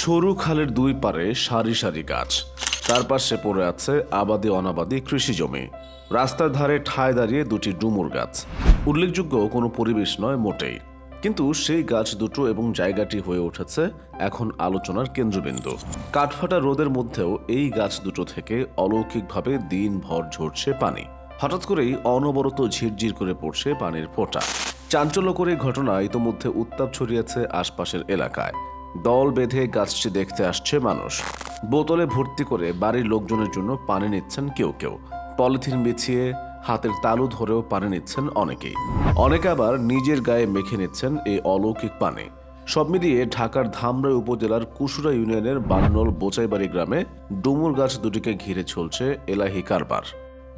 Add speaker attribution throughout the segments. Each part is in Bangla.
Speaker 1: সরু খালের দুই পারে সারি সারি গাছ। তার পাশে পড়ে আছে আবাদি অনাবাদি কৃষি জমি। রাস্তার ধারে ঠায় দাঁড়িয়ে দুটি ডুমুর গাছ। উল্লেখযোগ্য কোনো পরিবেশ নয় মোটেই। কিন্তু সেই গাছ দুটো এবং জায়গাটি হয়ে উঠেছে এখন আলোচনার কেন্দ্রবিন্দু। কাঠফাটা রোদের মধ্যেও এই গাছ দুটো থেকে অলৌকিকভাবে দিনভর ঝরছে পানি। হঠাৎ করেই অনবরত ঝিরঝির করে পড়ছে পানির ফোঁটা। চাঞ্চল্যকর এই ঘটনা ইতোমধ্যে উত্তাপ ছড়িয়েছে আশপাশের এলাকায়। দল বেঁধে গাছটি দেখতে আসছে মানুষ। বোতলে ভর্তি করে বাড়ির লোকজনের জন্য পানি নিচ্ছেন কেউ কেউ। পলিথিন বিছিয়ে হাতের তালু ধরেও পানি নিচ্ছেন অনেকেই। অনেকে আবার নিজের গায়ে মেখে নিচ্ছেন এই অলৌকিক পানি। সব মিলিয়ে ঢাকার ধামরাই উপজেলার কুসুরা ইউনিয়নের বান্নল বোচাইবাড়ি গ্রামে ডুমুর গাছ দুটিকে ঘিরে চলছে এলাহি কারবার।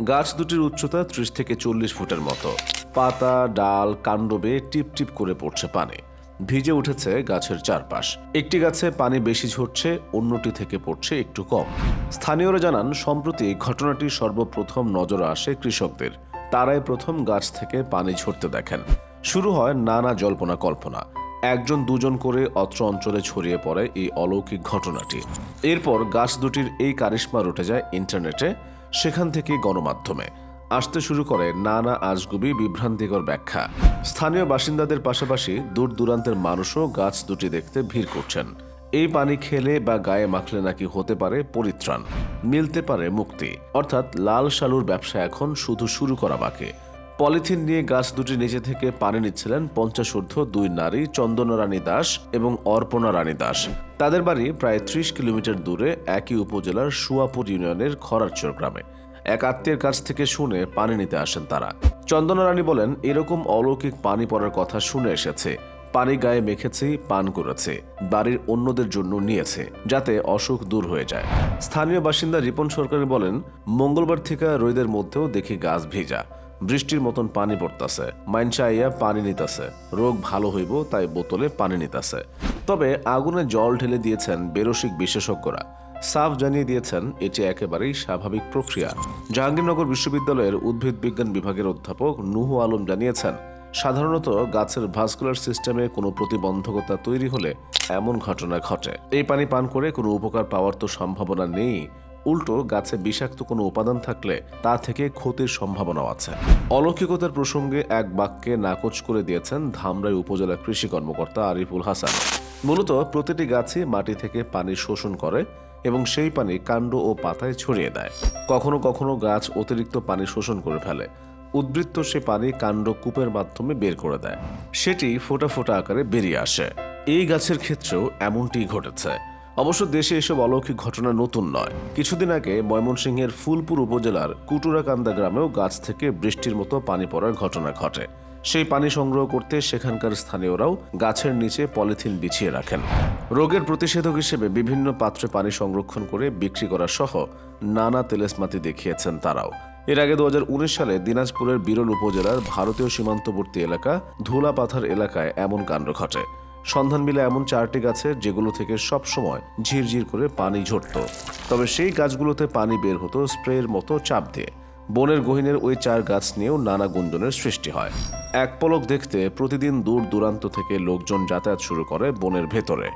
Speaker 1: গাছ দুটির উচ্চতা ত্রিশ থেকে চল্লিশ ফুটের মতো। পাতা, ডাল কাণ্ড বেয়ে টিপ টিপ করে পড়ছে পানি। ভিজে উঠেছে গাছের চারপাশ। একটি গাছে পানি বেশি ঝরছে, অন্যটি থেকে পড়ছে একটু কম। স্থানীয়রা জানান, সম্প্রতি ঘটনাটি সর্বপ্রথম নজরে আসে কৃষকদের। তারাই প্রথম গাছ থেকে পানি ঝরতে দেখেন। শুরু হয় নানা জল্পনা কল্পনা। একজন দুজন করে অত্র অঞ্চলে ছড়িয়ে পড়ে এই অলৌকিক ঘটনাটি। এরপর গাছ দুটির এই কারিশ্মা রটে যায় ইন্টারনেটে, সেখান থেকে গণমাধ্যমে। আসতে শুরু করে নানা আজগুবি বিভ্রান্তিকর ব্যাখ্যা। স্থানীয় বাসিন্দাদের পাশাপাশি দূর দূরান্তের মানুষও গাছ দুটি দেখতে ভিড় করছেন। এই পানি খেলে বা গায়ে মাখলে নাকি হতে পারে পরিত্রাণ, মিলতে পারে মুক্তি। অর্থাৎ লাল শালুর ব্যবসা এখন শুধু শুরু করা বাকি। পলিথিন নিয়ে গাছ দুটি নিচে থেকে পানি নিচ্ছিলেন পঞ্চাশ দুই নারী চন্দনা রানী দাস এবং অর্পণা রানী দাস। তাদের বাড়ি প্রায় ত্রিশ কিলোমিটার দূরে একই উপজেলার সুয়াপুর ইউনিয়নের খরারচর গ্রামে। এক আত্মীয়ের কাছ থেকে শুনে পানি নিতে আসেন তারা। চন্দনা রানী বলেন, এরকম অলৌকিক পানি পড়ার কথা শুনে এসেছে। পানি গায়ে মেখেছি, পান করেছে, বাড়ির অন্যদের জন্য নিয়েছে, যাতে অসুখ দূর হয়ে যায়। স্থানীয় বাসিন্দা রিপন সরকার বলেন, মঙ্গলবার থেকে রোদের মধ্যেও দেখি গাছ ভিজা। বৃষ্টির মতন পানি পড়তাছে। মাইনসা আইয়া পানি নিতাছে। রোগ ভালো হইব, তাই বোতলে পানি নিতাছে। তবে আগুনে জল ঢেলে দিয়েছেন বেরসিক বিশেষজ্ঞরা। সাফ জানিয়ে দিয়েছেন, এটি একেবারেই স্বাভাবিক প্রক্রিয়া। জাহাঙ্গীরনগর বিশ্ববিদ্যালয়ের উদ্ভিদ বিজ্ঞান বিভাগের অধ্যাপক নুহু আলম জানিয়েছেন, সাধারণত গাছের ভাস্কুলার সিস্টেমে কোনো প্রতিবন্ধকতা তৈরি হলে এমন ঘটনা ঘটে। এই পানি পান করে কোনো উপকার পাওয়ার তো সম্ভাবনা নেই। উল্টো, গাছে বিষাক্ত কোনো উপাদান থাকলে তা থেকে ক্ষতির সম্ভাবনাও আছে। অলৌকিকতার প্রসঙ্গে এক বাক্যে নাকচ করে দিয়েছেন ধামরাই উপজেলা কৃষি কর্মকর্তা আরিফুল হাসান। মূলত প্রতিটি গাছই মাটি থেকে পানি শোষণ করে এবং সেই পানি কাণ্ড ও পাতায় ছড়িয়ে দেয়। কখনো কখনো গাছ অতিরিক্ত পানি শোষণ করে ফেলে। উদ্বৃত্ত সে পানি কাণ্ড কূপের মাধ্যমে বের করে দেয়। সেটি ফোটা ফোটা আকারে বেরিয়ে আসে। এই গাছের ক্ষেত্রেও এমনটি ঘটেছে। অবশ্য দেশে এসব অলৌকিক ঘটনা নতুন নয়। কিছুদিন আগে ময়মনসিংহের ফুলপুর উপজেলার কুটুরাকান্দা গ্রামেও গাছ থেকে বৃষ্টির মতো পানি পড়ার ঘটনা ঘটে। সেই পানি সংগ্রহ করতে সেখানকার স্থানীয়রাও গাছের নিচে পলিথিন বিছিয়ে রাখেন। রোগের প্রতিষেধক হিসেবে বিভিন্ন পাত্রে পানি সংরক্ষণ করে বিক্রি করা সহ নানা তেলেসমাতি দেখিয়েছেন তারাও। এর আগে দু হাজার উনিশ সালে দিনাজপুরের বিরল উপজেলার ভারতীয় সীমান্তবর্তী এলাকা ধুলাপাথার এলাকায় এমন কাণ্ড ঘটে। সন্ধান মিলে এমন চারটি গাছের যেগুলো থেকে সব সময় ঝিরঝির করে পানি ঝরত। তবে সেই গাছগুলোতে পানি বের হতো স্প্রের মতো চাপ দিয়ে। বনের গহিনের ওই চার গাছ নিয়েও নানা গুঞ্জনের সৃষ্টি হয়। এক পলক দেখতে প্রতিদিন দূর দূরান্ত থেকে লোকজন যাতায়াত শুরু করে বনের ভেতরে।